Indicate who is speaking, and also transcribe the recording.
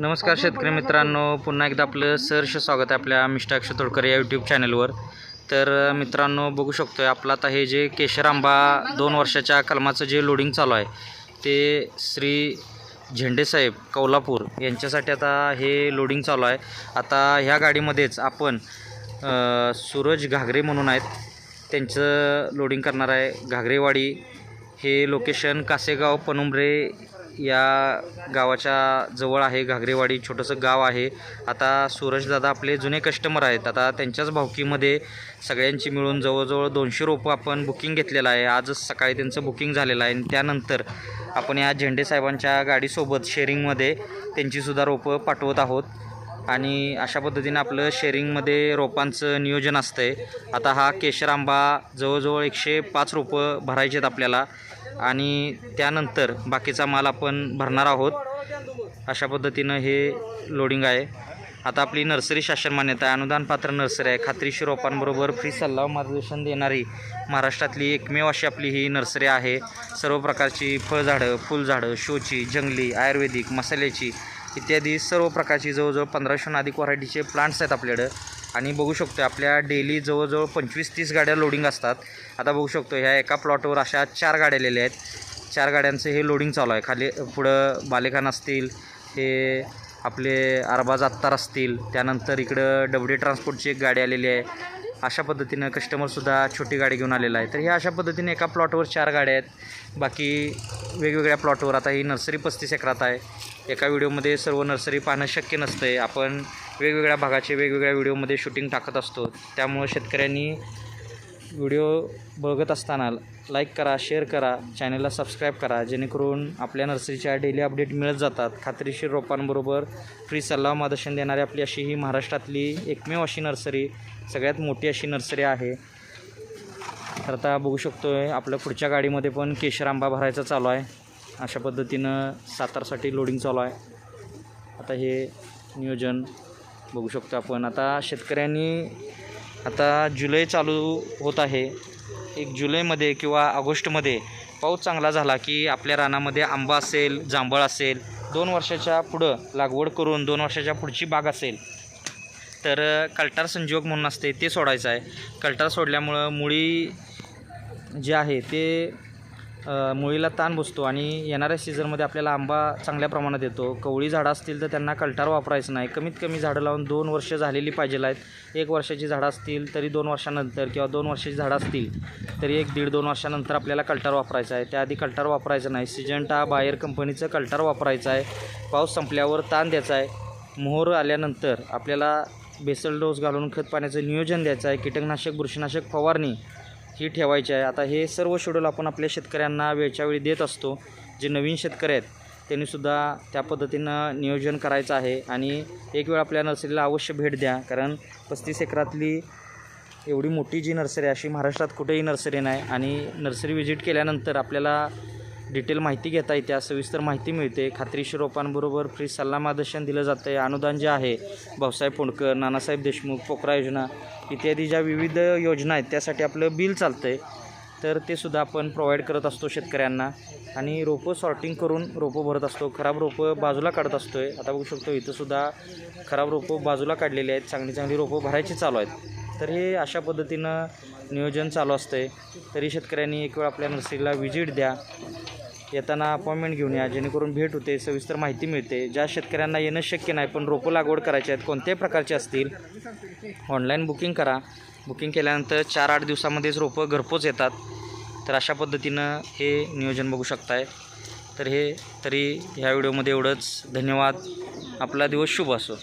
Speaker 1: नमस्कार शेतकरी मित्रांनो पुन्हा एकदा आपलं सहर्ष स्वागत आहे आपल्या मिस्टर अक्षय तोडकर या यूट्यूब चॅनलवर तर मित्रांनो बघू शकतो आहे आपलं आता हे जे केशर आंबा दोन वर्षाच्या कलमाचं जे लोडिंग चालू आहे ते श्री झेंडेसाहेब कौलापूर यांच्यासाठी आता हे लोडिंग चालू आहे. आता ह्या गाडीमध्येच आपण सूरज घागरे म्हणून आहेत त्यांचं लोडिंग करणार आहे घागरेवाडी. हे लोकेशन कासेगाव पनुमरे या गावाच्या जवळ आहे घागरेवाडी छोटंसं गाव आहे. आता सूरजदादा आपले जुने कस्टमर आहेत. आता त्यांच्याच भावकीमध्ये सगळ्यांची मिळून जवळजवळ दोनशे रोपं आपण बुकिंग घेतलेलं आहे. आजच सकाळी त्यांचं बुकिंग झालेलं आहे आणि त्यानंतर आपण या झेंडे साहेबांच्या गाडीसोबत शेअरिंगमध्ये त्यांचीसुद्धा रोपं पाठवत आहोत. आणि अशा पद्धतीनं आपलं शेअरिंगमध्ये रोपांचं नियोजन असतं आहे आता हा केशर आंबा जवळजवळ एकशे पाच रोपं भरायचे आहेत आपल्याला. आणि त्यानंतर बाकीचा माल आपण भरणार आहोत. अशा पद्धतीनं हे लोडिंग आहे. आता आपली नर्सरी शासन मान्यता आहे. अनुदानपात्र नर्सरी आहे. खात्रीशी रोपांबरोबर फ्री सल्ला मार्गदर्शन देणारी महाराष्ट्रातली एकमेव अशी आपली ही नर्सरी आहे. सर्व प्रकारची फळझाडं फुलझाडं शोची जंगली आयुर्वेदिक मसाल्याची इत्यादी सर्व प्रकारची जवळजवळ पंधराशेहून अधिक व्हरायटीचे प्लांट्स आहेत आपल्याकडं. आणि बघू शकतो आपल्या डेली जवळजवळ पंचवीस तीस गाड्या लोडिंग असतात. आता बघू शकतो ह्या एका प्लॉटवर अशा चार गाड्या आलेल्या आहेत. चार गाड्यांचं हे लोडिंग चालू आहे. खाली पुढं बालेखान असतील हे आपले अरबाज अत्तार असतील त्यानंतर इकडं डबडे ट्रान्सपोर्टची एक गाडी आलेली आहे. अशा पद्धतीनं कस्टमरसुद्धा छोटी गाडी घेऊन आलेला आहे. तर ह्या अशा पद्धतीने एका प्लॉटवर चार गाड्या आहेत. बाकी वेगवेगळ्या प्लॉटवर आता ही नर्सरी पस्तीस एकरात आहे. एका व्हिडिओमध्ये सर्व नर्सरी पाहणं शक्य नसतं आहे आपण वेगवेगळ्या भागाचे वेगवेगळ्या व्हिडिओमध्ये शूटिंग टाकत असतो. त्यामुळं शेतकऱ्यांनी व्हिडिओ बघत असताना लाईक करा शेअर करा चॅनलला सबस्क्राईब करा जेणेकरून आपल्या नर्सरीच्या डेली अपडेट मिळत जातात. खात्रीशीर रोपांबरोबर फ्री सल्ला मार्गदर्शन देणारी आपली अशी ही महाराष्ट्रातली एकमेव अशी नर्सरी सगळ्यात मोठी अशी नर्सरी आहे. तर आता बघू शकतो आहे आपल्या पुढच्या गाडीमध्ये पण केशर आंबा भरायचा चालू आहे. अशा पद्धतीनं सातारसाठी लोडिंग चालू आहे. आता हे नियोजन बघू शकतो आपण. आता शेतकऱ्यांनी आता जुलै चालू होत आहे. एक जुलैमध्ये किंवा ऑगस्टमध्ये पाऊस चांगला झाला की आपल्या रानामध्ये आंबा असेल जांभळ असेल दोन वर्षाच्या पुढं लागवड करून दोन वर्षाच्या पुढची बाग असेल. तर कल्टार संजीवक म्हणून असते ते सोडायचं आहे. कल्टार सोडल्यामुळं मुळी जे आहे ते मुळीला ताण बसतो आणि येणाऱ्या सीझनमध्ये आपल्याला आंबा चांगल्या प्रमाणात येतो. कवळी झाडं असतील तर त्यांना कल्टार वापरायचं नाही. कमीत कमी झाडं लावून दोन वर्ष झालेली पाहिजे आहेत. एक वर्षाची झाडं असतील तरी दोन वर्षानंतर किंवा दोन वर्षाची झाडं असतील तरी एक दीड दोन वर्षानंतर आपल्याला कल्टार वापरायचा आहे. त्याआधी कल्टार वापरायचं नाही. सिजंटा बाहेर कंपनीचं कल्टार वापरायचं आहे. पाऊस संपल्यावर ताण द्यायचा आहे. मोहर आल्यानंतर आपल्याला बेसल डोस घालून खत पाण्याचं नियोजन द्यायचं आहे. कीटकनाशक बुरशीनाशक फवारणी ही ठेवायची आहे. आता हे सर्व शेड्यूल आपण आपल्या शेतकऱ्यांना वेळच्या वेळी देत असतो. जे नवीन शेतकरी आहेत त्यांनीसुद्धा त्या पद्धतीनं नियोजन करायचं आहे. आणि एक वेळ आपल्या नर्सरीला अवश्य भेट द्या. कारण पस्तीस एकरातली एवढी मोठी जी नर्सरी अशी महाराष्ट्रात कुठेही नर्सरी नाही. आणि नर्सरी व्हिजिट केल्यानंतर आपल्याला डिटेल माहिती घेता येते सविस्तर माहिती मिळते. खात्रीशीर रोपांबरोबर फ्री सल्ला मार्गदर्शन दिलं जातं आहे अनुदान जे आहे भाऊसाहेब पोंडकर नानासाहेब देशमुख पोकरा योजना इत्यादी ज्या विविध योजना आहेत त्यासाठी आपलं बिल चालतं आहे तर ते सुद्धा आपण प्रोव्हाइड करत असतो शेतकऱ्यांना. आणि रोपं सॉर्टिंग करून रोपं भरत असतो. खराब रोपं बाजूला काढत असतो आहे आता बघू शकतो इथंसुद्धा खराब रोपं बाजूला काढलेली आहेत. चांगली चांगली रोपं भरायची चालू आहेत. तर हे अशा पद्धतीनं नियोजन चालू असतं आहे तरी शेतकऱ्यांनी एक वेळ आपल्या नर्सरीला व्हिजिट द्या. येताना अपॉइंटमेंट घेऊन या. जेणेकरून भेट होते सविस्तर माहिती मिळते. ज्या शेतकऱ्यांना येणं शक्य नाही पण रोपं लागवड करायची आहेत कोणत्याही प्रकारचे असतील ऑनलाईन बुकिंग करा. बुकिंग केल्यानंतर चार आठ दिवसामध्येच रोपं घरपोच येतात. तर अशा पद्धतीनं हे नियोजन बघू शकताय. तर हे तरी ह्या व्हिडिओमध्ये एवढंच. धन्यवाद. आपला दिवस शुभ असो.